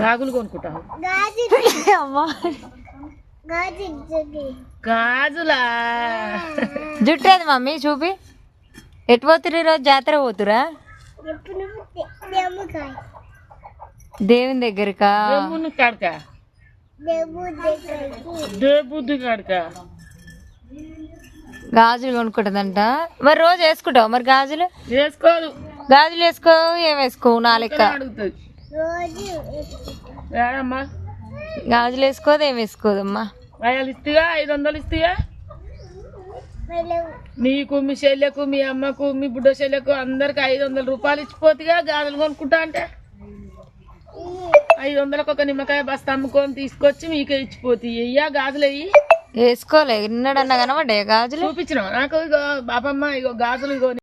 గాజులు కొనుక్కుంటావు? గాజులా? జుట్టేది మమ్మీ? చూపి. ఎటు పోతురు ఈరోజు జాతర పోతురా దేవుని దగ్గరకా? దేవుని కాడక? దేవు దగ్గరికి. దేవుడి కాడక? గాజులు కొనుక్కుంటుందంట. మరి రోజు వేసుకుంటావు? మరి గాజులు? వేసుకోదు. గాజులు వేసుకో ఏం వేసుకోవు నా లెక్క. గాజులు వేసుకోదు ఏం వేసుకోదమ్మా. అయ్యాలు ఇస్తాయా? ఐదు వందలు ఇస్తాయా? మీకు మీ చెల్లెకు మీ అమ్మకు మీ బుడ్డ చెల్లెకు అందరికి ఐదు వందల రూపాయలు ఇచ్చిపోతుందిగా గాజులు కొనుక్కుంటా అంటే? ఐదు వందలకు ఒక నిమ్మకాయ బస్తా అమ్ముకొని తీసుకొచ్చి మీకే ఇచ్చిపోతాయి అయ్యా గాజులు అయ్యి. వేసుకోలే ఎన్నడన్నా కనబడ్డాయి గాజులు? చూపించిన. నాకు ఇగో బాపమ్మ ఇగో గాజులు ఇగో